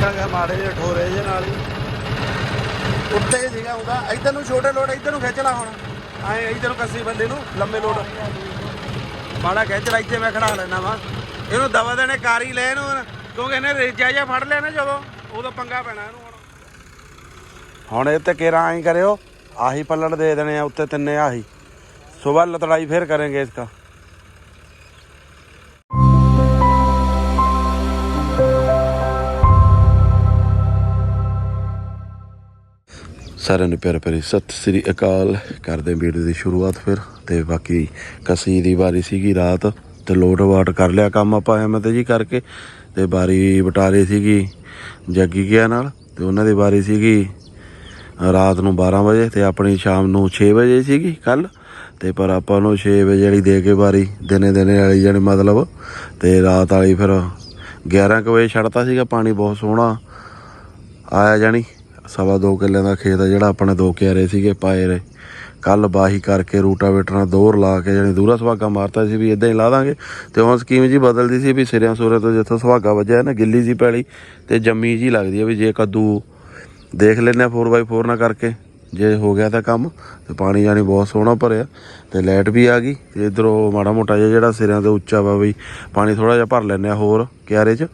ਦੇਖਾਂਗਾ ਮਾੜੇ ਜੇ ਠੋਰੇ ਜਿਹੇ ਨਾਲ ਹੀ। ਉੱਤੇ ਹੀ ਸੀਗਾ ਉਹਦਾ। ਇਧਰ ਨੂੰ ਛੋਟੇ ਲੋਟ, ਇਧਰ ਨੂੰ ਖਿੱਚਣਾ ਹੁਣ। ਐ ਇਧਰ ਨੂੰ ਕੱਸੀ ਬੰਦੇ ਨੂੰ, ਲੰਮੇ ਲੋਟ। ਮਾੜਾ ਖਿੱਚ ਲੈ, ਇੱਥੇ ਮੈਂ ਖੜਾ ਲੈਣਾ ਵਾ। ਇਹਨੂੰ ਦਵਾ ਦੇਣੇ, ਕਾਰ ਲੈ ਇਹਨੂੰ ਕਿਉਂਕਿ ਇਹਨੇ ਰੇਜਾ ਜਿਹਾ ਫੜ ਲਿਆ ਨਾ ਜਦੋਂ। ਉਦੋਂ ਪੰਗਾ ਪੈਣਾ ਇਹਨੂੰ ਹੁਣ। ਹੁਣ ਇਹ ਤੇ ਕੇਰਾ ਐਂ ਕਰਿਓ, ਆਹੀ ਪੱਲੜ ਦੇ ਦੇਣੇ ਆ, ਉੱਤੇ ਤਿੰਨੇ ਆਹੀ। ਸਵੇਰ ਲਤੜਾਈ ਫੇਰ ਕਰਾਂਗੇ ਇਸਕਾ ਸਾਰਿਆਂ ਨੂੰ ਪਿਆਰ ਭਰੀ ਸਤਿ ਸ੍ਰੀ ਅਕਾਲ। ਕਰਦੇ ਵੀਡੀਓ ਦੀ ਸ਼ੁਰੂਆਤ ਫਿਰ। ਤੇ ਬਾਕੀ ਕਸੀ ਦੀ ਵਾਰੀ ਸੀਗੀ ਰਾਤ, ਤੇ ਲੋਡ ਵਾਟ ਕਰ ਲਿਆ ਕੰਮ ਆਪਾਂ ਐਵੇਂ ਤੇ ਜੀ ਕਰਕੇ। ਤੇ ਵਾਰੀ ਬਟਾਰੇ ਸੀਗੀ ਜੱਗੀ ਗਿਆ ਨਾਲ, ਤੇ ਉਹਨਾਂ ਦੀ ਵਾਰੀ ਸੀਗੀ ਰਾਤ ਨੂੰ 12 ਵਜੇ ਤੇ ਆਪਣੀ ਸ਼ਾਮ ਨੂੰ 6 ਵਜੇ ਸੀਗੀ ਕੱਲ ਤੇ ਪਰ ਆਪਾਂ ਨੂੰ 6 ਵਜੇ ਵਾਲੀ ਦੇ ਕੇ ਵਾਰੀ ਦਿਨੇ ਦਿਨੇ ਵਾਲੀ ਜਾਣੀ ਮਤਲਬ। ਤੇ ਰਾਤ ਵਾਲੀ ਫਿਰ 11 ਕੁ ਵਜੇ ਛੱਡਤਾ ਸੀਗਾ, ਪਾਣੀ ਬਹੁਤ ਸੋਹਣਾ ਆਇਆ ਜਾਣੀ। ਸਵਾ ਦੋ ਕਿੱਲਿਆਂ ਦਾ ਖੇਤ ਆ ਜਿਹੜਾ ਆਪਣੇ ਦੋ ਕਿਆਰੇ ਸੀਗੇ ਪਾਏ ਰਹੇ। ਕੱਲ ਬਾਹੀ ਕਰਕੇ ਰੂਟਾਵੇਟਰ ਨਾਲ ਦੋਰ ਲਾ ਕੇ ਜਾਣੀ ਦੂਰਾ ਸੁਹਾਗਾ ਮਾਰਤਾ ਸੀ ਵੀ ਇਦਾਂ ਹੀ ਲਾ ਦਾਂਗੇ। ਤੇ ਹੁਣ ਸਕੀਮ ਜੀ ਬਦਲਦੀ ਸੀ ਵੀ ਸਿਰਿਆਂ ਸੂਰੇ ਤੋਂ ਜਿੱਥੋਂ ਸੁਹਾਗਾ ਵੱਜਿਆ ਨਾ, ਗਿੱਲੀ ਸੀ ਪੈਲੀ ਤੇ ਜੰਮੀ ਜੀ ਲੱਗਦੀ ਆ ਵੀ ਜੇ ਕੱਦੂ ਦੇਖ ਲੈਨੇ 4x4 ਨਾ ਕਰਕੇ, ਜੇ ਹੋ ਗਿਆ ਤਾਂ ਕੰਮ, ਤੇ ਪਾਣੀ ਜਾਣੀ ਬਹੁਤ ਸੋਹਣਾ ਭਰਿਆ, ਤੇ ਲਾਈਟ ਵੀ ਆ ਗਈ, ਤੇ ਇਧਰੋਂ ਮਾੜਾ ਮੋਟਾ ਜਿਹਾ ਜਿਹੜਾ ਸਿਰਿਆਂ ਤੇ ਉੱਚਾ ਵਾ ਬਈ ਪਾਣੀ ਥੋੜਾ ਜਿਹਾ ਭਰ ਲੈਨੇ ਆ ਹੋਰ ਕਿਆਰੇ 'ਚ,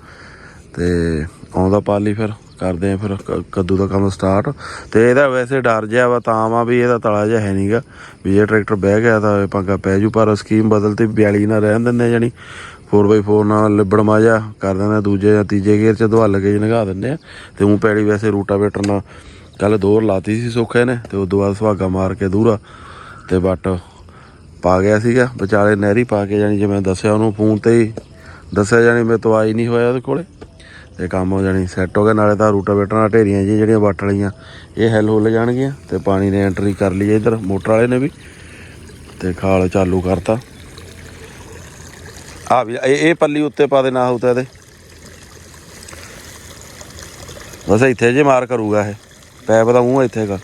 ਤੇ ਆਉਂਦਾ ਪਾਲੀ ਫਿਰ। ਕਰਦੇ ਆ ਫਿਰ ਕ- ਕੱਦੂ ਦਾ ਕੰਮ ਸਟਾਰਟ ਤੇ ਇਹਦਾ ਵੈਸੇ ਡਰ ਜਿਹਾ ਵਾ ਤਾਂ ਵਾ ਵੀ ਇਹਦਾ ਤਲਾ ਜਿਹਾ ਹੈ ਨਹੀਂਗਾ ਵੀ ਜੇ ਟਰੈਕਟਰ ਬਹਿ ਗਿਆ ਤਾਂ ਇਹ ਪੰਗਾ ਪੈ ਜੂ ਪਰ ਸਕੀਮ ਬਦਲਤੀ 42 ਨਾਲ ਰਹਿਣ ਦਿੰਦੇ ਜਾਨੀ 4x4 ਨਾਲ ਲਿਬੜ ਮਾਜਾ ਕਰ ਦਿੰਦੇ ਆ, ਦੂਜੇ ਜਾਂ ਤੀਜੇ ਗੇਅਰ ਚ ਦੁਹੱਲ ਕੇ ਨਗਾ ਦਿੰਦੇ ਆ। ਤੇ ਉਹ ਪੈੜੀ ਵੈਸੇ ਰੂਟਾਵੇਟਰ ਨਾਲ ਕੱਲ ਦੋਰ ਲਾਤੀ ਸੀ ਸੁੱਖੇ ਨੇ ਤੇ ਉਸ ਤੋਂ ਬਾਅਦ ਸੁਹਾਗਾ ਮਾਰ ਕੇ ਦੂਰਾ। ਤੇ ਬਟ ਪਾ ਗਿਆ ਸੀਗਾ ਵਿਚਾਲੇ ਨਹਿਰੀ ਪਾ ਕੇ ਜਾਨੀ ਜਿਵੇਂ ਦੱਸਿਆ ਉਹਨੂੰ ਫੋਨ ਤੇ ਹੀ ਦੱਸਿਆ ਜਾਨੀ ਮੈਂ ਤੋਂ ਨਹੀਂ ਹੋਇਆ ਉਹਦੇ ਕੋਲੇ। ਤੇ ਕੰਮ ਹੋ ਜਾਣੀ ਸੈੱਟ ਹੋ ਗਿਆ, ਨਾਲੇ ਤਾਂ ਰੂਟਾਵੇਟਰ ਨਾਲ ਢੇਰੀਆਂ ਜੀ ਜਿਹੜੀਆਂ ਵੱਟ ਵਾਲੀਆਂ, ਇਹ ਹੈਲ ਹੁੱਲ ਜਾਣਗੀਆਂ ਤੇ ਪਾਣੀ ਨੇ ਐਂਟਰੀ ਕਰ ਲਈ ਹੈ ਇਧਰ, ਮੋਟਰ ਵਾਲੇ ਨੇ ਵੀ ਤੇ ਖਾਲ ਚਾਲੂ ਕਰਤਾ। ਆ ਵੀ, ਇਹ ਇਹ ਪੱਲੀ ਉੱਤੇ ਪਾ ਦੇ ਨਾ ਹੁਤਾ ਇਹਦੇ। ਬਸ ਇੱਥੇ ਜੇ ਮਾਰ ਕਰੂਗਾ ਇਹ, ਪੈਪ ਦਾ ਮੂੰਹ ਇੱਥੇ ਕਰ।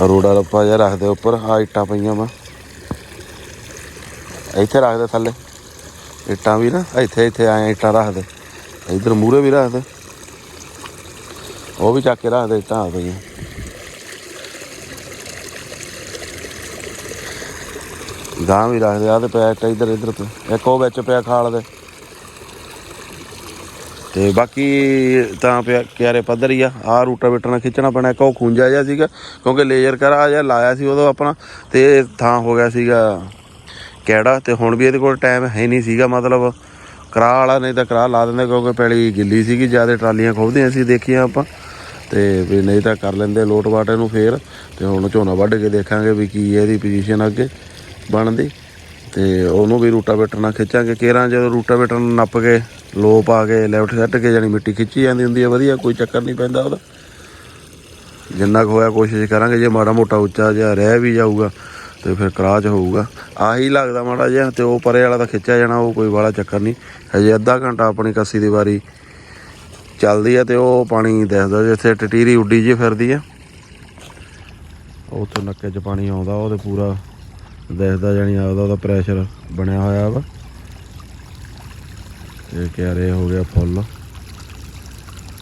ਰੋੜਾ ਰੱਪਾ ਜਿਹਾ ਰੱਖ ਦੇ ਉੱਪਰ ਆ ਇੱਟਾਂ ਪਈਆਂ ਵਾ। ਇੱਥੇ ਰੱਖ ਦੇ ਥੱਲੇ। ਇੱਟਾਂ ਵੀ ਨਾ, ਇੱਥੇ ਇੱਥੇ ਆਏ ਇੱਟਾਂ ਰੱਖ ਦੇ। ਇਧਰ ਮੂਰੇ ਵੀ ਰੱਖ ਦੇ। ਉਹ ਵੀ ਚੱਕ ਕੇ ਰੱਖ ਦੇ ਇੱਟਾਂ ਆ ਗਈਆਂ ਗਾਂ ਵੀ ਰੱਖਦੇ ਆ ਤੇ ਪਿਆ ਇੱਟਾਂ ਇੱਧਰ ਇੱਧਰ ਤੇ। ਇੱਕ ਉਹ ਵਿੱਚ ਪਿਆ ਖਾਲ ਦੇ। ਤੇ ਬਾਕੀ ਤਾਂ ਪਿਆ ਕਿਆਰੇ ਪੱਧਰ ਹੀ ਆ। ਆ ਰੂਟਾਵੇਟਰ ਨਾਲ ਖਿੱਚਣਾ ਪੈਣਾ। ਇੱਕ ਉਹ ਖੁੰਝਾ ਜਿਹਾ ਸੀਗਾ, ਕਿਉਂਕਿ ਲੇਜ਼ਰ ਕਰਾ ਜਿਹਾ ਲਾਇਆ ਸੀ ਉਦੋਂ ਆਪਣਾ, ਤੇ ਇਹ ਥਾਂ ਹੋ ਗਿਆ ਸੀਗਾ ਕਿਹੜਾ ਤੇ ਹੁਣ ਵੀ ਇਹਦੇ ਕੋਲ ਟਾਈਮ ਹੈ ਨਹੀਂ ਸੀਗਾ, ਮਤਲਬ ਕਰਾ ਵਾਲਾ ਨਹੀਂ ਤਾਂ ਕਰਾ ਲਾ ਦਿੰਦੇ ਕਿਉਂਕਿ ਪੈਲੀ ਗਿੱਲੀ ਸੀਗੀ, ਜ਼ਿਆਦਾ ਟਰਾਲੀਆਂ ਖੋਬਦੀਆਂ ਸੀ ਦੇਖੀਆਂ ਆਪਾਂ। ਤੇ ਵੀ ਨਹੀਂ ਤਾਂ ਕਰ ਲੈਂਦੇ ਲੋਟ ਵਾਟੇ ਨੂੰ ਫੇਰ, ਤੇ ਹੁਣ ਝੋਨਾ ਵੱਢ ਕੇ ਦੇਖਾਂਗੇ ਵੀ ਕੀ ਇਹਦੀ ਪੋਜੀਸ਼ਨ ਅੱਗੇ ਬਣਦੀ। ਤੇ ਉਹਨੂੰ ਵੀ ਰੂਟਾਵੇਟਰ ਨਾਲ ਖਿੱਚਾਂਗੇ। ਕੇਰਾਂ ਜਦੋਂ ਰੂਟਾਵੇਟਰ ਨਾਲ ਨੱਪ ਕੇ ਲੋ ਪਾ ਕੇ ਲੈਫਟ ਸੈੱਟ ਕੇ ਜਾਨੀ ਮਿੱਟੀ ਖਿੱਚੀ ਜਾਂਦੀ ਹੁੰਦੀ ਹੈ ਵਧੀਆ, ਕੋਈ ਚੱਕਰ ਨਹੀਂ ਪੈਂਦਾ ਉਹਦਾ। ਜਿੰਨਾ ਕੁ ਹੋਇਆ ਕੋਸ਼ਿਸ਼ ਕਰਾਂਗੇ, ਜੇ ਮਾੜਾ ਮੋਟਾ ਉੱਚਾ ਜਿਹਾ ਰਹਿ ਵੀ ਜਾਊਗਾ ਤੇ ਫਿਰ ਕਰਾਚ ਹੋਊਗਾ। ਆਹੀ ਲੱਗਦਾ ਮਾੜਾ ਜਿਹਾ, ਤੇ ਉਹ ਪਰੇ ਵਾਲਾ ਤਾਂ ਖਿੱਚਿਆ ਜਾਣਾ, ਉਹ ਕੋਈ ਵਾਲਾ ਚੱਕਰ ਨਹੀਂ। ਹਜੇ ਅੱਧਾ ਘੰਟਾ ਆਪਣੀ ਕੱਸੀ ਦੀ ਵਾਰੀ ਚੱਲਦੀ ਆ ਤੇ ਉਹ ਪਾਣੀ ਦਿਖਦਾ ਜਿੱਥੇ ਟਟੀਰੀ ਉੱਡੀ ਜੀ ਫਿਰਦੀ ਆ। ਉੱਥੇ ਨੱਕੇ 'ਚ ਪਾਣੀ ਆਉਂਦਾ ਉਹਦੇ ਪੂਰਾ ਦਿਖਦਾ ਜਾਣੀ ਆਪਦਾ ਉਹਦਾ ਪ੍ਰੈਸ਼ਰ ਬਣਿਆ ਹੋਇਆ ਵਾ। ਇਹ ਕਿਆਰੇ ਹੋ ਗਿਆ ਫੁੱਲ।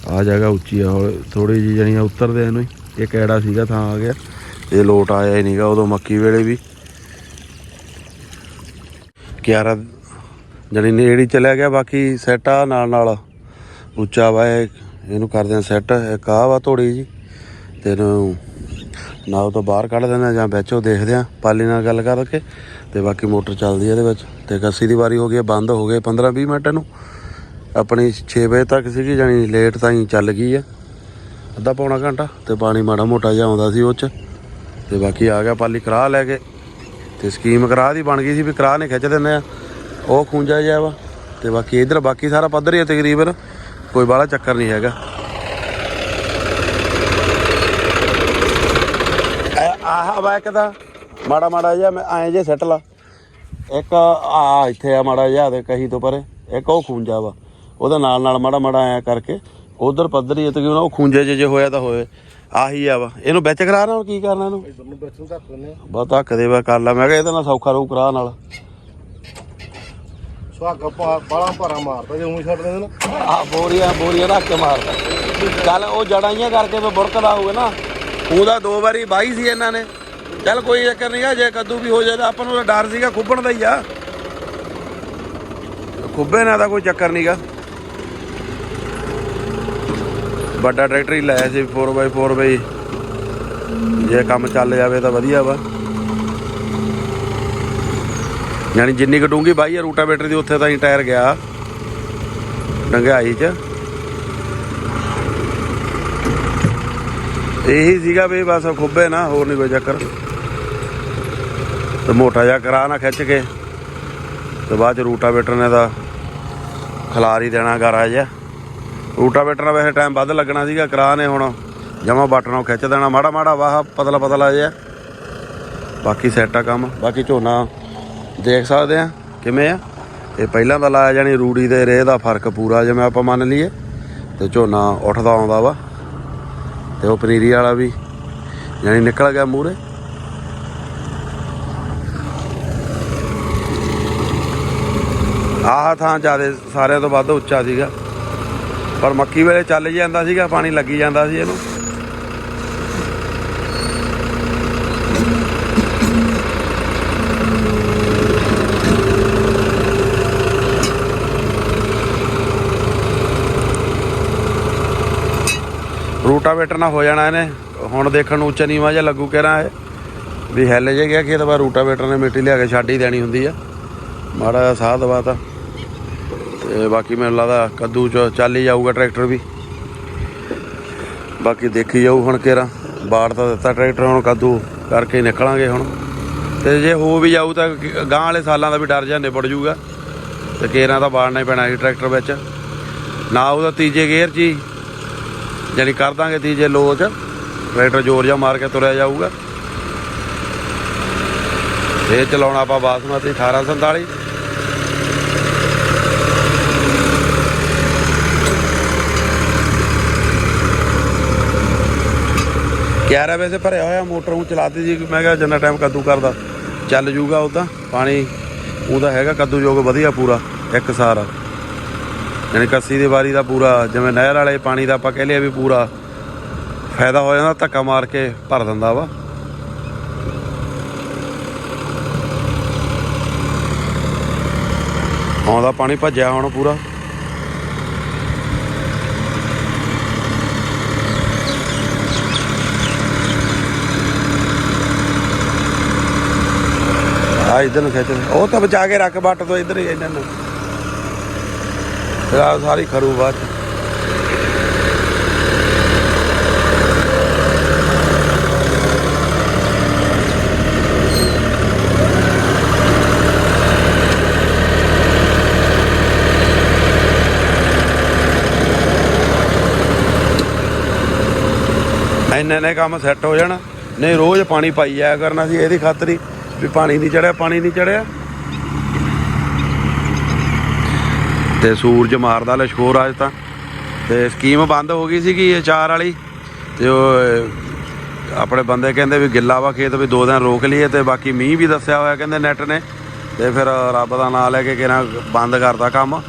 ਆ ਜਗ੍ਹਾ ਉੱਚੀ ਆ ਥੋੜੀ ਜੀ ਜਾਣੀ ਉਤਰਦੇ ਇਹਨੂੰ ਹੀ। ਇਹ ਕਿਹੜਾ ਸੀਗਾ, ਥਾਂ ਆ ਗਿਆ। ਇਹ ਲੋਟ ਆਇਆ ਹੀ ਨਹੀਂਗਾ ਉਦੋਂ ਮੱਕੀ ਵੇਲੇ ਵੀ। ਕਿਆਰਾ ਜਣੀ ਨੇੜੀ ਚਲਿਆ ਗਿਆ, ਬਾਕੀ ਸੈੱਟ ਆ ਨਾਲ ਨਾਲ। ਉੱਚਾ ਵਾ ਇਹਨੂੰ ਕਰਦੇ ਆ ਸੈੱਟ ਇੱਕ ਆ ਵਾ ਥੋੜੀ ਜੀ, ਤੇ ਇਹਨੂੰ ਨਾ ਉਹ ਤੋਂ ਬਾਹਰ ਕੱਢ ਦੇਣਾ ਜਾਂ ਵਿੱਚੋਂ ਦੇਖਦੇ ਆ। ਪਾਲੀ ਨਾਲ ਗੱਲ ਕਰਕੇ, ਤੇ ਬਾਕੀ ਮੋਟਰ ਚੱਲਦੀ ਆ ਇਹਦੇ ਵਿੱਚ। ਤੇ ਕੱਸੀ ਦੀ ਵਾਰੀ ਹੋ ਗਈ ਬੰਦ ਹੋ ਗਏ 15 20 ਮਿੰਟ ਨੂੰ ਆਪਣੀ 6 ਵਜੇ ਤੱਕ ਸੀਗੀ, ਜਾਣੀ ਲੇਟ ਤਾਂ ਹੀ ਚੱਲ ਗਈ ਆ। ਅੱਧਾ ਪੌਣਾ ਘੰਟਾ, ਤੇ ਪਾਣੀ ਮਾੜਾ ਮੋਟਾ ਜਿਹਾ ਆਉਂਦਾ ਸੀ ਉਹ ਚ। ਤੇ ਬਾਕੀ ਆ ਗਿਆ ਪਾਲੀ ਕਰਾ ਲੈ ਕੇ ਤੇ ਸਕੀਮ ਕਰਾ ਦੀ ਬਣ ਗਈ ਸੀ ਵੀ ਕਰਾ ਨੇ ਖਿੱਚ ਦਿੰਦੇ ਆ। ਉਹ ਖੂੰਜਾ ਜਿਹਾ ਵਾ ਤੇ ਬਾਕੀ ਇਧਰ ਬਾਕੀ ਸਾਰਾ ਪੱਧਰ ਹੀ ਤਕਰੀਬਨ। ਕੋਈ ਬਾਹਲਾ ਚੱਕਰ ਨਹੀਂ ਹੈਗਾ। ਇਹ ਆਹ ਵਾ ਇੱਕ ਦਾ ਮਾੜਾ ਮਾੜਾ ਜਿਹਾ ਮੈਂ ਐਂ ਜੇ ਸੈੱਟ ਲਾ। ਇੱਕ ਆ ਇੱਥੇ ਆ ਮਾੜਾ ਜਿਹਾ ਦੇ ਕਹੀ ਤੋਂ ਪਰੇ। ਇੱਕ ਉਹ ਖੂੰਜਾ ਵਾ। ਉਹਦਾ ਨਾਲ ਨਾਲ ਮਾੜਾ ਮਾੜਾ ਐਂ ਕਰਕੇ। ਉਧਰ ਪੱਧਰੀ ਹੈ ਤਕਰੀਬਨ, ਉਹ ਖੂੰਜੇ 'ਚ ਜੇ ਹੋਇਆ ਤਾਂ ਹੋਏ ਆਹੀ ਆ ਵਾ। ਇਹਨੂੰ ਵਿੱਚ ਕਰਾ ਨਾ ਕੀ ਕਰਨਾ ਇਹਨੂੰ? ਇਧਰ ਨੂੰ ਬੈਠੂ ਧੱਕ ਲੈਨੇ ਬਹੁਤ ਧੱਕ ਦੇ ਵਾ ਕਰ ਲਾ। ਮੈਂ ਕਿਹਾ ਇਹਦੇ ਨਾਲ ਸੌਖਾ ਰਹੂ ਕਰਾ ਨਾਲ। ਸੁਹਾਗਾ ਬਾਲਾ ਭਾਰਾ ਮਾਰਦਾ ਜੇ ਉਵੇਂ ਛੱਡ ਦਿੰਦੇ ਨਾ। ਆ ਬੋਰੀਆਂ ਬੋਰੀਆਂ ਰੱਖ ਕੇ ਮਾਰਦਾ ਚੱਲ ਉਹ ਜੜਾਈਆਂ ਕਰਕੇ ਫੇ ਬੁੜਕਦਾ ਹੋਊਗਾ ਨਾ। ਉਹਦਾ ਦੋ ਵਾਰੀ ਬਾਈ ਸੀ ਇਹਨਾਂ ਨੇ। ਚੱਲ ਕੋਈ ਚੱਕਰ ਨਹੀਂਗਾ ਜੇ ਕੱਦੂ ਵੀ ਹੋ ਜਾਏ ਤਾਂ ਆਪਾਂ ਨੂੰ ਡਰ ਸੀਗਾ ਖੁੱਬਣ ਦਾ ਹੀ ਆ। ਖੁੱਬੇ ਨਾਲ ਤਾਂ ਕੋਈ ਚੱਕਰ ਨਹੀਂਗਾ ਵੱਡਾ ਟਰੈਕਟਰ ਹੀ ਲਾਇਆ ਸੀ 4x4 ਬਈ। ਜੇ ਕੰਮ ਚੱਲ ਜਾਵੇ ਤਾਂ ਵਧੀਆ ਵਾ। ਯਾਨੀ ਜਿੰਨੀ ਕਟੂੰਗੀ ਬਾਈ ਆ ਰੂਟਾਵੇਟਰ ਦੀ, ਉੱਥੇ ਤਾਂ ਹੀ ਟਾਇਰ ਗਿਆ। ਡੰਗਾਈ ਚ। ਇਹੀ ਸੀਗਾ ਵੀ ਬਸ ਖੁੱਬੇ ਨਾ, ਹੋਰ ਨਹੀਂ ਕੋਈ ਚੱਕਰ। ਤੇ ਮੋਟਾ ਜਿਹਾ ਕਰਾ ਨਾ ਖਿੱਚ ਕੇ। ਤੇ ਬਾਅਦ ਚ ਰੂਟਾਵੇਟਰ ਨੇ ਤਾਂ ਖਲਾਰ ਹੀ ਦੇਣਾ ਗਾਰਾ ਜਿਹਾ ਰੂਟਾਵੇਟਰ ਨਾਲ ਵੈਸੇ ਟਾਈਮ ਵੱਧ ਲੱਗਣਾ ਸੀਗਾ ਕਰਾ ਨੇ ਹੁਣ ਜਮਾ ਬਟਨੋਂ ਖਿੱਚ ਦੇਣਾ। ਮਾੜਾ ਮਾੜਾ ਵਾਹ ਪਤਲਾ ਪਤਲਾ ਜਿਹਾ। ਬਾਕੀ ਸੈੱਟ ਆ ਕੰਮ। ਬਾਕੀ ਝੋਨਾ ਦੇਖ ਸਕਦੇ ਆ ਕਿਵੇਂ ਆ। ਇਹ ਪਹਿਲਾਂ ਦਾ ਲਾਇਆ ਜਾਣੀ ਰੂੜੀ ਦੇ ਰੇਹ ਦਾ ਫ਼ਰਕ ਪੂਰਾ ਜਿਵੇਂ ਆਪਾਂ ਮੰਨ ਲਈਏ। ਤੇ ਝੋਨਾ ਉੱਠਦਾ ਆਉਂਦਾ ਵਾ। ਤੇ ਉਹ ਪਨੀਰੀ ਵਾਲਾ ਵੀ ਜਾਣੀ ਨਿਕਲ ਗਿਆ ਮੂਰੇ ਆਹ ਥਾਂ ਜਿਆਦੇ ਸਾਰਿਆਂ ਤੋਂ ਵੱਧ ਉੱਚਾ ਸੀਗਾ। ਪਰ ਮੱਕੀ ਵੇਲੇ ਚੱਲ ਜਾਂਦਾ ਸੀਗਾ, ਪਾਣੀ ਲੱਗੀ ਜਾਂਦਾ ਸੀ ਇਹਨੂੰ। ਰੂਟਾਵੇਟਰ ਨਾਲ ਹੋ ਜਾਣਾ ਇਹਨੇ। ਹੁਣ ਦੇਖਣ ਨੂੰ ਉੱਚਾ ਨੀਵਾਂ ਜਿਹਾ ਲੱਗੂ ਕਿਹੜਾ ਇਹ। ਵੀ ਹਿੱਲ ਜੇ ਗਿਆ ਖੇਤ ਬਾਰ ਰੂਟਾਵੇਟਰ ਨੇ ਮਿੱਟੀ ਲਿਆ ਕੇ ਛੱਡ ਹੀ ਦੇਣੀ ਹੁੰਦੀ ਆ। ਮਾੜਾ ਜਿਹਾ ਸਾਹ ਦਵਾ ਤਾਂ। ਤੇ ਬਾਕੀ ਮੈਨੂੰ ਲੱਗਦਾ ਕੱਦੂ ਚ ਚੱਲ ਹੀ ਜਾਊਗਾ ਟਰੈਕਟਰ ਵੀ। ਬਾਕੀ ਦੇਖੀ ਜਾਊ ਹੁਣ ਕਿਹੜਾ ਬਾੜ ਤਾਂ ਦਿੱਤਾ ਟਰੈਕਟਰ, ਹੁਣ ਕੱਦੂ ਕਰਕੇ ਨਿਕਲਾਂਗੇ ਹੁਣ। ਤੇ ਜੇ ਹੋ ਵੀ ਜਾਊ ਤਾਂ ਗਾਂ ਵਾਲੇ ਸਾਲਾਂ ਦਾ ਵੀ ਡਰ ਜਾਂ ਨਿਬੜ ਜੂਗਾ ਤੇ ਕੇਰਾਂ ਤਾਂ ਬਾੜਨਾ ਹੀ ਪੈਣਾ ਸੀ ਟਰੈਕਟਰ ਵਿੱਚ। ਨਾ ਉਹਦਾ ਤੀਜੇ ਗੇਅਰ 'ਚ ਹੀ ਜਾਨੀ ਕਰ ਦਾਂਗੇ ਤੀਜੇ ਲੋ ਚ। ਟਰੈਕਟਰ ਜ਼ੋਰ ਜਿਹਾ ਮਾਰ ਕੇ ਤੁਰਿਆ ਜਾਊਗਾ। ਇਹ ਚਲਾਉਣਾ ਆਪਾਂ ਬਾਸਮਤੀ 1847 ਕਿਆਰਾ ਵਜੇ ਭਰਿਆ ਹੋਇਆ ਮੋਟਰ ਨੂੰ ਚਲਾਤੀ ਜੀ, ਮੈਂ ਕਿਹਾ ਜਿੰਨਾ ਟਾਈਮ ਕੱਦੂ ਕਰਦਾ, ਚੱਲ ਜੂਗਾ ਉਦਾਂ ਪਾਣੀ ਉਹਦਾ ਹੈਗਾ ਕੱਦੂ ਯੋਗ ਵਧੀਆ ਪੂਰਾ, ਇੱਕ ਸਾਰਾ। ਯਾਨੀ ਕੱਸੀ ਦੀ ਵਾਰੀ ਦਾ ਪੂਰਾ, ਜਿਵੇਂ ਨਹਿਰ ਵਾਲੇ ਪਾਣੀ ਦਾ ਆਪਾਂ ਕਹਿ ਲਿਆ ਵੀ ਪੂਰਾ, ਫਾਇਦਾ ਹੋ ਜਾਂਦਾ, ਧੱਕਾ ਮਾਰ ਕੇ ਭਰ ਦਿੰਦਾ ਵਾ। ਆਉਂਦਾ ਪਾਣੀ ਭੱਜਿਆ ਹੁਣ ਪੂਰਾ। ਆ ਇਧਰ ਨੂੰ ਖਿੱਚ ਉਹ ਤਾਂ ਬਚਾ ਕੇ ਰੱਖ ਬੱਟ ਤੋਂ ਇਧਰ ਹੀ ਇਹਨਾਂ ਨੂੰ। ਫਿਰ ਆਹ ਸਾਰੀ ਖਰੂ ਬਾਅਦ ਚ। ਇੰਨੇ ਨੇ ਕੰਮ ਸੈੱਟ ਹੋ ਜਾਣਾ। ਨਹੀਂ, ਰੋਜ਼ ਪਾਣੀ ਪਾਈ ਜਾਇਆ ਕਰਨਾ ਸੀ, ਇਹਦੀ ਖਾਤਰ ਹੀ। ਵੀ ਪਾਣੀ ਨਹੀਂ ਚੜਿਆ, ਪਾਣੀ ਨਹੀਂ ਚੜਿਆ। ਤੇ ਸੂਰਜ ਮਾਰਦਾ ਲਸ਼ਕੋਰ ਅੱਜ ਤਾਂ। ਤੇ ਸਕੀਮ ਬੰਦ ਹੋ ਗਈ ਸੀਗੀ ਇਹ ਚਾਰ ਵਾਲੀ। ਤੇ ਉਹ ਆਪਣੇ ਬੰਦੇ ਕਹਿੰਦੇ ਵੀ ਗਿੱਲਾ ਵਾ ਖੇਤ ਵੀ ਦੋ ਦਿਨ ਰੋਕ ਲਈਏ ਤੇ ਬਾਕੀ ਮੀਂਹ ਵੀ ਦੱਸਿਆ ਹੋਇਆ ਕਹਿੰਦੇ ਨੈਟ ਨੇ। ਤੇ ਫਿਰ ਰੱਬ ਦਾ ਨਾਮ ਲੈ ਕੇ ਕਿਹਨਾਂ ਬੰਦ ਕਰਦਾ ਕੰਮ।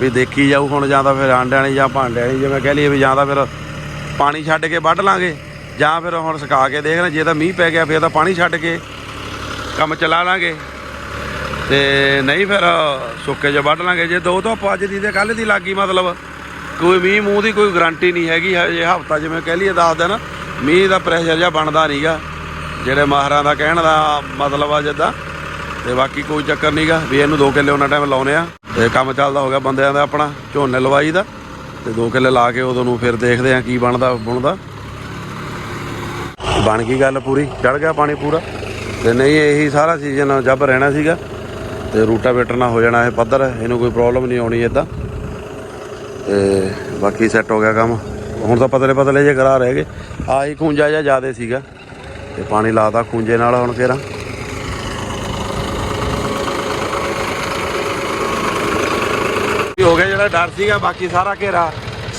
ਵੀ ਦੇਖੀ ਜਾਊ ਹੁਣ ਜਾਂ ਤਾਂ ਫਿਰ ਆਂਡਿਆਂ ਵਾਲੀ ਜਾਂ ਭਾਂਡਿਆਂ ਵਾਲੀ, ਜਿਵੇਂ ਕਹਿ ਲਈਏ ਵੀ ਜਾਂ ਤਾਂ ਫਿਰ ਪਾਣੀ ਛੱਡ ਕੇ ਵੱਢ ਲਾਂਗੇ। ਜਾਂ ਫਿਰ ਹੁਣ ਸੁਕਾ ਕੇ ਦੇਖ ਲੈ, ਜੇ ਤਾਂ ਮੀਂਹ ਪੈ ਗਿਆ, ਫਿਰ ਤਾਂ ਪਾਣੀ ਛੱਡ ਕੇ ਕੰਮ ਚਲਾ ਲਾਂਗੇ। ਤੇ ਨਹੀਂ ਫਿਰ ਸੁੱਕੇ ਚ ਵੱਢ ਲਾਂਗੇ। ਜੇ ਦੋ ਤੋਂ ਆਪਾਂ ਅੱਜ ਦੀ ਤੇ ਕੱਲ ਦੀ ਲੱਗੀ ਮਤਲਬ। ਕੋਈ ਮੀਂਹ ਮੂੰਹ ਦੀ ਕੋਈ ਗਾਰੰਟੀ ਨਹੀਂ ਹੈਗੀ। ਹਜੇ ਹਫਤਾ ਜਿਵੇਂ ਕਹਿ ਲਈਏ 10 ਦਿਨ, ਮੀਂਹ ਦਾ ਪ੍ਰੈਸ਼ਰ ਜਿਹਾ ਬਣਦਾ ਨਹੀਂਗਾ। ਜਿਹੜੇ ਮਾਹਰਾਂ ਦਾ ਕਹਿਣ ਦਾ ਮਤਲਬ ਆ ਜਿੱਦਾਂ। ਤੇ ਬਾਕੀ ਕੋਈ ਚੱਕਰ ਨਹੀਂਗਾ ਵੀ ਇਹਨੂੰ 2 ਕਿੱਲੇ ਉਹਨਾਂ ਟਾਈਮ ਲਾਉਨੇ ਆ। ਤੇ ਕੰਮ ਚੱਲਦਾ ਹੋ ਗਿਆ ਬੰਦਿਆਂ ਦਾ ਆਪਣਾ, ਝੋਨੇ ਲਵਾਈ ਦਾ। ਤੇ 2 ਕਿੱਲੇ ਲਾ ਕੇ ਉਦੋਂ ਨੂੰ ਫਿਰ ਦੇਖਦੇ ਆ ਕੀ ਬਣਦਾ ਬਣਦਾ। ਬਣ ਗਈ ਗੱਲ ਪੂਰੀ। ਚੜ ਗਿਆ ਪਾਣੀ ਪੂਰਾ। ਤੇ ਨਹੀਂ, ਇਹੀ ਸਾਰਾ ਸੀਜ਼ਨ ਜੱਬ ਰਹਿਣਾ ਸੀਗਾ ਤੇ ਰੂਟਾਵੇਟਰ ਨਾਲ ਹੋ ਜਾਣਾ ਇਹ ਪੱਧਰ, ਇਹਨੂੰ ਕੋਈ ਪ੍ਰੋਬਲਮ ਨਹੀਂ ਆਉਣੀ ਇਦਾਂ ਤੇ ਬਾਕੀ ਸੈੱਟ ਹੋ ਗਿਆ ਕੰਮ। ਹੁਣ ਤਾਂ ਪਤਲੇ ਪਤਲੇ ਜੇ ਕਰਾ ਰਹਿ ਗਏ। ਆਹੀ ਖੂੰਜਾ ਜਿਹਾ ਜ਼ਿਆਦੇ ਸੀਗਾ। ਤੇ ਪਾਣੀ ਲਾਤਾ ਖੂੰਜੇ ਨਾਲ ਹੁਣ ਕਿਹੜਾ ਹੋ ਗਿਆ ਜਿਹੜਾ ਡਰ ਸੀਗਾ, ਬਾਕੀ ਸਾਰਾ ਘੇਰਾ।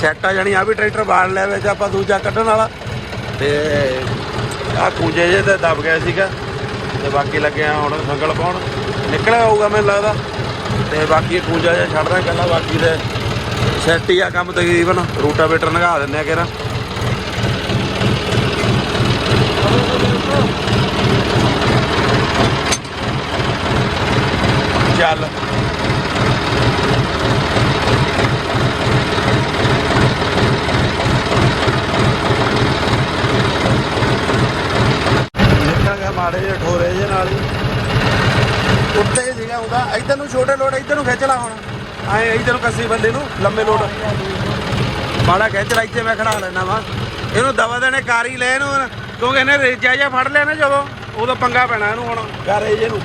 ਸੈੱਟ ਆ ਜਾਣੀ ਆ ਵੀ ਟਰੈਕਟਰ ਬਾੜ ਲਿਆ ਵਿੱਚ ਆਪਾਂ ਦੂਜਾ ਕੱਢਣ ਵਾਲਾ। ਤੇ ਆ ਖੂੰਜੇ ਜੇ ਤੇ ਦਬ ਗਿਆ ਸੀਗਾ। ਤੇ ਬਾਕੀ ਲੱਗਿਆ ਹੁਣ ਸੰਗਲ ਪਾਉਣ। ਨਿਕਲਿਆ ਹੋਊਗਾ ਮੈਨੂੰ ਲੱਗਦਾ। ਤੇ ਬਾਕੀ ਖੂੰਜਾ ਜਿਹਾ ਛੱਡਦਾ ਕੱਲਾ ਬਾਕੀ ਦੇ ਸੈੱਟ ਹੀ ਆ ਕੰਮ ਤਕਰੀਬਨ। ਰੂਟਾਵੇਟਰ ਨਗਾ ਦਿੰਦੇ ਆ ਕਿਹੜਾ ਚੱਲ ਨਿਕਲ ਮਾੜੇ ਜਿਹੇ ਠੋਰੇ ਜੇ ਨਾਲ ਹੀ। ਉੱਤੇ ਹੀ ਸੀਗਾ ਉਹਦਾ। ਇੱਧਰ ਨੂੰ ਛੋਟੇ ਲੋਡ ਇੱਧਰ ਨੂੰ ਖਿੱਚ ਲਾ ਹੁਣ। ਆਏ ਇੱਧਰ ਨੂੰ ਕੱਸੀ ਬੰਦੇ ਨੂੰ, ਲੰਮੇ ਲੋਡ ਮਾੜਾ ਖਿੱਚ ਲਾ, ਇੱਥੇ ਮੈਂ ਖੜਾ ਲੈਣਾ ਵਾ। ਇਹਨੂੰ ਦਵਾ ਦੇਣੇ ਕਾਰੀ ਲੈ ਇਹਨੂੰ ਕਿਉਂਕਿ ਇਹਨੇ ਰੇਜਾ ਜਿਹਾ ਫੜ ਲਿਆ ਨਾ ਜਦੋਂ, ਉਦੋਂ ਪੰਗਾ ਪੈਣਾ ਇਹਨੂੰ ਹੁਣ। ਕਾਰੇ ਜੇ ਨੂੰ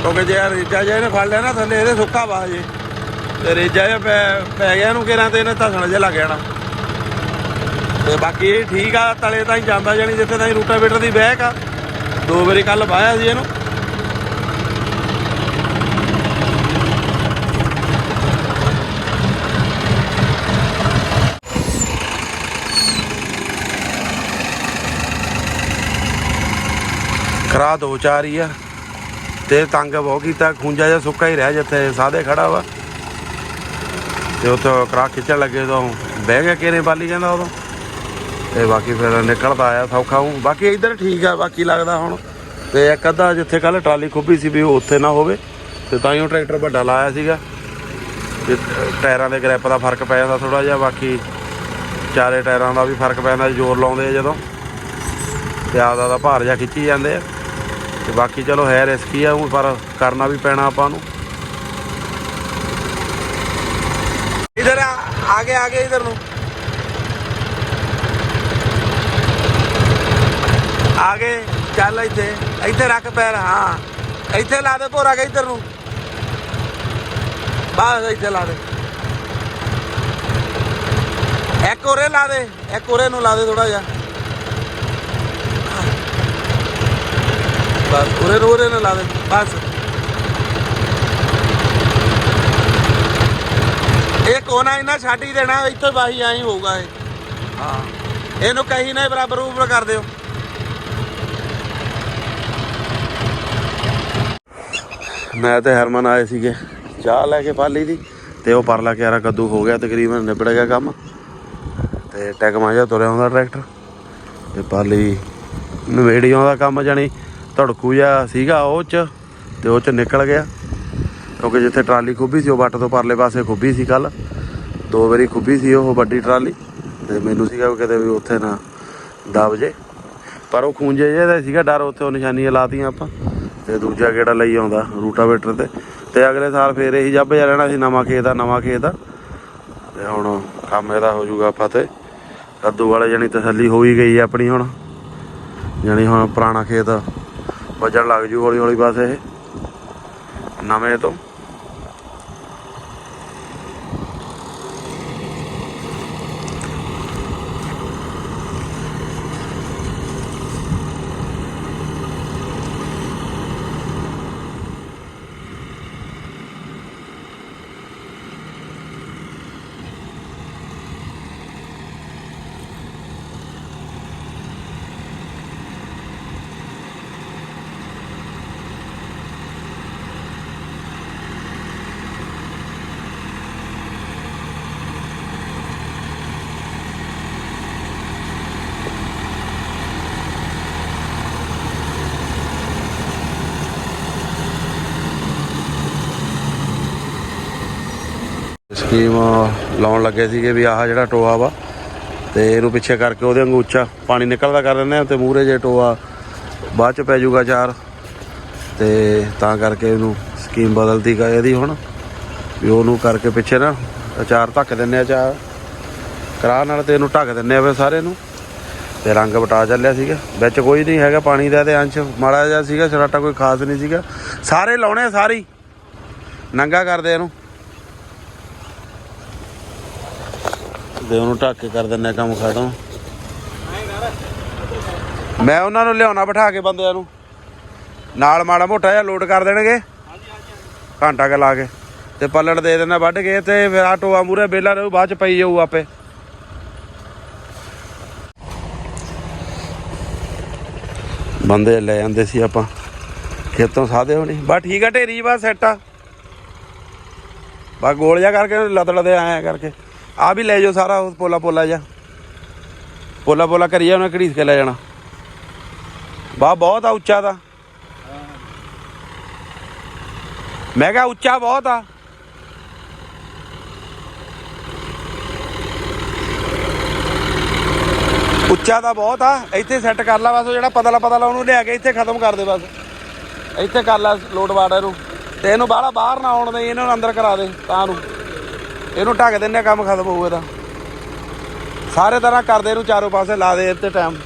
ਕਿਉਂਕਿ ਜੇ ਰੇਜਾ ਜਿਹਾ ਇਹਨੇ ਫੜ ਲਿਆ ਨਾ ਥੱਲੇ, ਇਹਦੇ ਸੁੱਕਾ ਵਾ ਜੇ ਤੇ ਰੇਜਾ ਜਿਹਾ ਪੈ ਗਿਆ ਇਹਨੂੰ ਕਿਰਾਂ ਤੇ, ਇਹਨੇ ਧਸਣ ਜਿਹਾ ਲੱਗ ਜਾਣਾ। ਤੇ ਬਾਕੀ ਇਹ ਠੀਕ ਆ, ਤਲੇ ਤਾਂ ਹੀ ਜਾਂਦਾ ਜਾਣੀ ਜਿੱਥੇ ਤਾਂ ਰੂਟਾਵੇਟਰ ਦੀ ਬਹਿਕ ਆ। ਦੋ ਵਾਰੀ ਕੱਲ ਵਾਇਆ ਸੀ ਇਹਨੂੰ। ਖਰਾ ਦੋ ਚਾਰ ਹੀ ਆ। ਤੇ ਤੰਗ ਬਹੁਤ ਕੀਤਾ ਖੂੰਜਾ ਜਿਹਾ ਸੁੱਕਾ ਹੀ ਰਹਿ ਜਿੱਥੇ ਸਾਦੇ ਖੜਾ ਵਾ। ਤੇ ਉੱਥੇ ਕਰਾ ਖਿੱਚਣ ਲੱਗੇ ਤਾਂ ਬਹਿ ਗਿਆ ਕਿਹਨੇ ਬਾਲੀ ਕਹਿੰਦਾ ਉਦੋਂ। ਤੇ ਬਾਕੀ ਫਿਰ ਨਿਕਲਦਾ ਆਇਆ ਸੌਖਾ ਹੂੰ। ਬਾਕੀ ਇੱਧਰ ਠੀਕ ਆ, ਬਾਕੀ ਲੱਗਦਾ ਹੁਣ। ਤੇ ਇੱਕ ਅੱਧਾ ਜਿੱਥੇ ਕੱਲ ਟਰਾਲੀ ਖੁੱਬੀ ਸੀ ਵੀ ਉਹ ਉੱਥੇ ਨਾ ਹੋਵੇ। ਤੇ ਤਾਂ ਹੀ ਉਹ ਟਰੈਕਟਰ ਵੱਡਾ ਲਾਇਆ ਸੀਗਾ। ਤੇ ਟਾਇਰਾਂ ਦੇ ਗ੍ਰਿਪ ਦਾ ਫ਼ਰਕ ਪੈ ਜਾਂਦਾ ਥੋੜਾ ਜਿਹਾ, ਬਾਕੀ ਚਾਰੇ ਟਾਇਰਾਂ ਦਾ ਵੀ ਫ਼ਰਕ ਪੈਂਦਾ, ਜ਼ੋਰ ਲਾਉਂਦੇ ਆ ਜਦੋਂ। ਤੇ ਆਪਦਾ ਦਾ ਭਾਰ ਜਿਹਾ ਖਿੱਚੀ ਜਾਂਦੇ ਆ। ਤੇ ਬਾਕੀ ਚਲੋ ਹੈ ਰਿਸਕੀ ਆ ਊਂ ਪਰ ਕਰਨਾ ਵੀ ਪੈਣਾ ਆਪਾਂ ਨੂੰ। ਇਧਰ ਆ ਆਗੇ ਆਗੇ ਇਧਰ ਨੂੰ। ਆਗੇ ਚੱਲ ਇੱਥੇ ਇੱਥੇ ਰੱਖ ਪੈਰ, ਹਾਂ। ਇੱਥੇ ਲਾ ਦੇ ਭੋਰਾ ਕੇ ਇੱਧਰ ਨੂੰ। ਬਸ ਇੱਥੇ ਲਾ ਦੇ। ਇੱਕ ਉਰੇ ਲਾ ਦੇ, ਇੱਕ ਉਰੇ ਨੂੰ ਲਾ ਦੇ ਥੋੜਾ ਜਿਹਾ। ਬਸ, ਉਰੇ ਨੂੰ ਉਰੇ ਨੂੰ ਲਾ ਦੇ, ਬਸ। ਇਹ ਕੋਨਾ ਇਹਨਾਂ ਛੱਡ ਹੀ ਦੇਣਾ, ਇੱਥੇ ਬਾਹੀ ਆਈ ਹੋਊਗਾ ਇਹ। ਹਾਂ। ਇਹਨੂੰ ਕਹੀ ਨਾ ਬਰਾਬਰ ਉਬਰ ਕਰ ਦਿਓ। ਮੈਂ ਤੇ ਹਰਮਨ ਆਏ ਸੀਗੇ। ਚਾਹ ਲੈ ਕੇ ਪਾਲੀ ਦੀ ਤੇ ਉਹ ਪਰਲਾ ਕਿਆਰਾ ਕੱਦੂ ਹੋ ਗਿਆ ਤਕਰੀਬਨ ਨਿਬੜ ਗਿਆ ਕੰਮ। ਤੇ ਟੈਗਮਾ ਜਿਹਾ ਤੁਰਿਆ ਆਉਂਦਾ ਟਰੈਕਟਰ। ਤੇ ਪਾਲੀ ਨਵੇੜੀਆਂ ਦਾ ਕੰਮ ਜਾਣੀ ਧੜਕੂ ਜਿਹਾ ਸੀਗਾ ਉਹ ਚ ਤੇ ਉਹ ਚ ਨਿਕਲ ਗਿਆ। ਕਿਉਂਕਿ ਜਿੱਥੇ ਟਰਾਲੀ ਖੁੱਬੀ ਸੀ ਉਹ ਵੱਟ ਤੋਂ ਪਰਲੇ ਪਾਸੇ ਖੁੱਬੀ ਸੀ ਕੱਲ ਦੋ ਵਾਰੀ ਖੁੱਬੀ ਸੀ ਉਹ ਵੱਡੀ ਟਰਾਲੀ ਤੇ ਮੈਨੂੰ ਸੀਗਾ ਵੀ ਕਿਤੇ ਵੀ ਉੱਥੇ ਨਾ ਦਬ ਜੇ। ਪਰ ਉਹ ਖੂੰਜੇ ਜਿਹੇ ਦਾ ਸੀਗਾ ਡਰ, ਉੱਥੇ ਉਹ ਨਿਸ਼ਾਨੀਆਂ ਲਾਤੀਆਂ ਆਪਾਂ। ਤੇ ਦੂਜਾ ਗੇੜਾ ਲਈ ਆਉਂਦਾ? ਰੂਟਾਵੇਟਰ ਤੇ। ਤੇ ਅਗਲੇ ਸਾਲ ਫੇਰ ਇਹੀ ਜੱਬ ਜਾ ਰਹਿਣਾ ਸੀ, ਨਵਾਂ ਖੇਤ ਆ, ਨਵਾਂ ਖੇਤ ਆ। ਤੇ ਹੁਣ ਕੰਮ ਇਹਦਾ ਹੋ ਜਾਊਗਾ ਫਤਿਹ ਕੱਦੂ ਵਾਲੇ ਜਾਨੀ ਤਸੱਲੀ ਹੋ ਹੀ ਗਈ ਆਪਣੀ ਹੁਣ। ਜਾਨੀ ਹੁਣ ਪੁਰਾਣਾ ਖੇਤ ਵੱਜਣ ਲੱਗ ਜੂ ਹੌਲੀ ਹੌਲੀ ਬਸ ਇਹ। ਨਵੇਂ ਤੋਂ। ਸਕੀਮ ਲਾਉਣ ਲੱਗੇ ਸੀਗੇ ਵੀ ਆਹ ਜਿਹੜਾ ਟੋਆ ਵਾ ਤੇ ਇਹਨੂੰ ਪਿੱਛੇ ਕਰਕੇ ਉਹਦੇ ਵਾਂਗੂ ਉੱਚਾ ਪਾਣੀ ਨਿਕਲਦਾ ਕਰ ਲੈਂਦੇ ਆ ਤੇ ਮੂਰੇ ਜੇ ਟੋਆ ਬਾਅਦ ਚ ਪੈ ਜਾਊਗਾ ਚਾਰ ਤੇ ਤਾਂ ਕਰਕੇ ਇਹਨੂੰ ਸਕੀਮ ਬਦਲਦੀ ਗਾ ਇਹਦੀ ਹੁਣ ਵੀ ਉਹਨੂੰ ਕਰਕੇ ਪਿੱਛੇ ਨਾ ਅਚਾਰ ਧੱਕ ਦਿੰਨੇ ਆ ਚਾਰ ਕਰਾਹ ਨਾਲ ਤੇ ਇਹਨੂੰ ਢੱਕ ਦਿੰਨੇ ਆ ਫਿਰ ਸਾਰੇ ਨੂੰ। ਤੇ ਰੰਗ ਵਟਾ ਚੱਲਿਆ ਸੀਗਾ। ਵਿੱਚ ਕੋਈ ਨਹੀਂ ਹੈਗਾ ਪਾਣੀ ਦਾ ਤੇ ਅੰਸ਼ ਮਾੜਾ ਜਿਹਾ ਸੀਗਾ, ਸਰਾਟਾ ਕੋਈ ਖਾਸ ਨਹੀਂ ਸੀਗਾ। ਸਾਰੇ ਲਾਉਣੇ ਆ ਸਾਰੇ। ਹੀ। ਨੰਗਾ ਕਰਦੇ ਇਹਨੂੰ। ਦੇ ਉਹਨੂੰ ਢੱਕ ਕੇ ਕਰ ਦਿੰਨੇ ਕੰਮ ਖਤਮ। ਮੈਂ ਉਹਨਾਂ ਨੂੰ ਲਿਆਉਣਾ ਬਿਠਾ ਕੇ ਬੰਦਿਆਂ ਨੂੰ। ਨਾਲ ਮਾੜਾ ਮੋਟਾ ਜਿਹਾ ਲੋਡ ਕਰ ਦੇਣਗੇ। ਘੰਟਾ ਕੁ ਲਾ ਕੇ। ਤੇ ਪੱਲੜ ਦੇ ਦੇਣਾ ਵੱਢ ਕੇ ਤੇ ਫਿਰ ਆ ਟੋਆ ਮੂਰੇ ਬੇਲਾ ਰਹੂ, ਬਾਅਦ ਚ ਪਈ ਜਾਊ ਆਪੇ। ਬੰਦੇ ਲੈ ਜਾਂਦੇ ਸੀ ਆਪਾਂ। ਖੇਤੋਂ ਸਾਦੇ ਹੋਣੀ। ਬਸ ਠੀਕ ਆ ਢੇਰੀ, ਬਸ ਸੈਟ ਆ। ਬਸ ਗੋਲ ਜਿਹਾ ਕਰਕੇ ਲਤ ਲਦੇ ਆਇਆ ਕਰਕੇ। ਆ ਵੀ ਲੈ ਜਾਓ ਸਾਰਾ, ਉਹ ਪੋਲਾ ਪੋਲਾ ਜਿਹਾ। ਪੋਲਾ ਪੋਲਾ ਕਰੀਏ ਉਹਨੇ ਘੜੀਸ ਕੇ ਲੈ ਜਾਣਾ। ਬਾ ਬਹੁਤ ਆ, ਉੱਚਾ ਦਾ ਮੈਂ ਕਿਹਾ ਉੱਚਾ ਬਹੁਤ ਆ। ਉੱਚਾ ਦਾ ਬਹੁਤ ਆ। ਇੱਥੇ ਸੈੱਟ ਕਰ ਲਾ ਬਸ, ਉਹ ਜਿਹੜਾ ਪਤਲਾ ਪਤਲਾ ਉਹਨੂੰ ਲਿਆ ਕੇ ਇੱਥੇ ਖਤਮ ਕਰ ਦੇ ਬਸ। ਇੱਥੇ ਕਰ ਲਾ ਲੋਡ ਵਾੜ ਇਹਨੂੰ ਤੇ ਇਹਨੂੰ ਬਾਹਲਾ ਬਾਹਰ ਨਾ ਆਉਣ ਦੇ, ਇਹਨਾਂ ਨੂੰ ਅੰਦਰ ਕਰਾ ਦੇ, ਤਾਂ ਨੂੰ। ਇਹਨੂੰ ਢੱਕ ਦਿੰਨੇ ਆ, ਕੰਮ ਖਤਮ ਹੋਊ ਇਹਦਾ। ਸਾਰੇ ਤਰ੍ਹਾਂ ਕਰਦੇ ਇਹਨੂੰ ਚਾਰੋਂ ਪਾਸੇ ਲਾ ਦੇ ਇੱਥੇ ਟਾਈਮ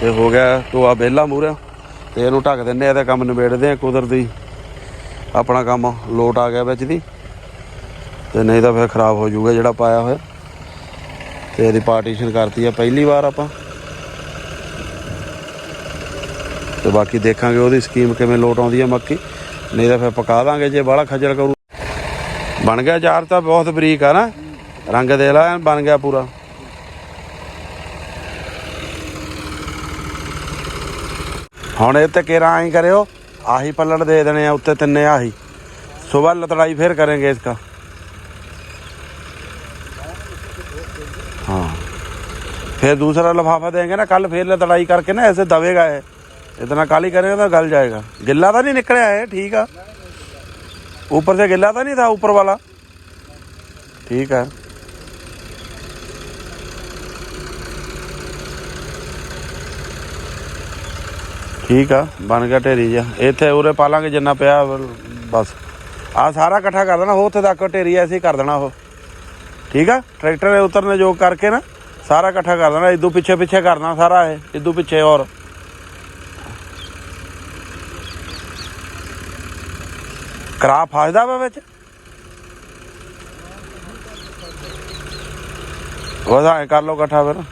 ਤੇ ਹੋ ਗਿਆ ਟੋਆ ਵਿਹਲਾ ਮੂਰਿਆ ਤੇ ਇਹਨੂੰ ਢੱਕ ਦਿੰਨੇ ਇਹਦਾ ਕੰਮ ਨਿਬੇੜਦੇ ਆ ਕੁਦਰਤੀ। ਆਪਣਾ ਕੰਮ ਲੋਟ ਆ ਗਿਆ ਵਿੱਚ ਦੀ। ਤੇ ਨਹੀਂ ਤਾਂ ਫਿਰ ਖਰਾਬ ਹੋ ਜਾਊਗਾ ਜਿਹੜਾ ਪਾਇਆ ਹੋਇਆ। ਤੇ ਇਹਦੀ ਪਾਰਟੀਸ਼ਨ ਕਰਤੀ ਆ ਪਹਿਲੀ ਵਾਰ ਆਪਾਂ। ਤੇ ਬਾਕੀ ਦੇਖਾਂਗੇ ਉਹਦੀ ਸਕੀਮ ਕਿਵੇਂ ਲੋਟ ਆਉਂਦੀ ਆ ਮੱਕੀ। ਨਹੀਂ ਤਾਂ ਫਿਰ ਪਕਾ ਦਾਂਗੇ ਜੇ ਬਾਹਲਾ ਖੱਜਲ ਕਰੂ। ਬਣ ਗਿਆ ਯਾਰ ਤਾਂ ਬਹੁਤ ਬਰੀਕ ਆ ਨਾ। ਰੰਗ ਦੇ ਲਾ ਬਣ ਗਿਆ ਪੂਰਾ। ਹੁਣ ਇਹ ਤੇ ਕੇਰਾ ਐਂ ਕਰਿਓ, ਆਹੀ ਪੱਲੜ ਦੇ ਦੇਣੇ ਆ, ਉੱਤੇ ਤਿੰਨੇ ਆਹੀ। ਸਵੇਰ ਲਤੜਾਈ ਫੇਰ ਕਰਾਂਗੇ ਇਸਕਾ। हाँ फिर दूसरा लिफाफा देंगे ना कल फिर लड़ाई करके ना ऐसे दबेगा है इतना काली करेगा तो गल जाएगा गिल्ला तो नहीं निकले है ठीक है ऊपर से गिल्ला तो नहीं था ऊपर वाला ठीक है ਠੀਕ ਆ ਬਣ ਗਿਆ ਢੇਰੀ ਜਿਹਾ ਇੱਥੇ ਉਰੇ ਪਾ ਲਾਂਗੇ ਜਿੰਨਾ ਪਿਆ ਬਸ ਆ ਸਾਰਾ ਇਕੱਠਾ ਕਰ ਦੇਣਾ ਉਹ ਉੱਥੇ ਤੱਕ ਢੇਰੀ ਐਸੇ ਹੀ ਕਰ ਦੇਣਾ ਉਹ ਠੀਕ ਆ ਟਰੈਕਟਰ ਦੇ ਉਤਰਨੇ ਜੋ ਕਰਕੇ ਨਾ ਸਾਰਾ ਇਕੱਠਾ ਕਰ ਦੇਣਾ ਇਦੋਂ ਪਿੱਛੇ ਪਿੱਛੇ ਕਰਨਾ ਸਾਰਾ ਇਹ ਇਦੋਂ ਪਿੱਛੇ ਔਰ ਕਰਾ ਫਸਦਾ ਵਾ ਵਿੱਚ? ਉਹਦਾ ਕਰ ਲੋ ਇਕੱਠਾ ਫਿਰ।